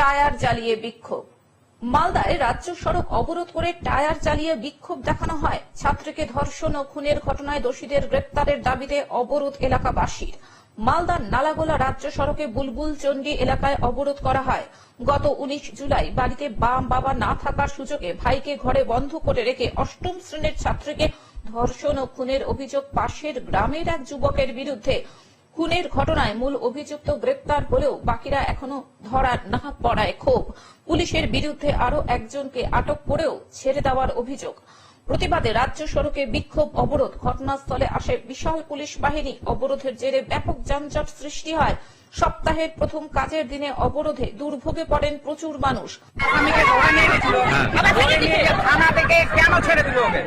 Tyre জ্বালিয়ে বিক্ষোভ। মালদায় রাজ্য সড়ক অবরোধ করে টায়ার জ্বালিয়ে বিক্ষোভ দেখানো হয়। ছাত্রীকে ধর্ষণ ও খুনের ঘটনায় দোষীদের গ্রেপ্তারের দাবিতে অবরোধ এলাকাবাসীর। মালদার নালাগোলা রাজ্য সড়কে বুলবুল চণ্ডী এলাকায় অবরোধ করা হয়। গত উনিশ জুলাই বাড়িতে বাম বাবা না থাকার সুযোগে ভাইকে ঘরে বন্ধ করে রেখে অষ্টম শ্রেণির ছাত্রীকে ধর্ষণ ও খুনের অভিযোগ পাশের গ্রামের এক যুবকের বিরুদ্ধে খুনের ঘটনায় মূল অভিযুক্ত গ্রেপ্তার হলেও বাকিরা এখনও ধরা না পড়ায় ক্ষোভ। পুলিশের বিরুদ্ধে আরও একজনকে আটক করেও ছেড়ে দেওয়ার অভিযোগ। প্রতিবাদে রাজ্য সড়কে বিক্ষোভ অবরোধ। ঘটনাস্থলে আসে বিশাল পুলিশ বাহিনী। অবরোধের জেরে ব্যাপক যানজট সৃষ্টি হয়। সপ্তাহের প্রথম কাজের দিনে অবরোধে দুর্ভোগে পড়েন প্রচুর মানুষ। থানা থেকে কেন ছেড়ে দিল কেন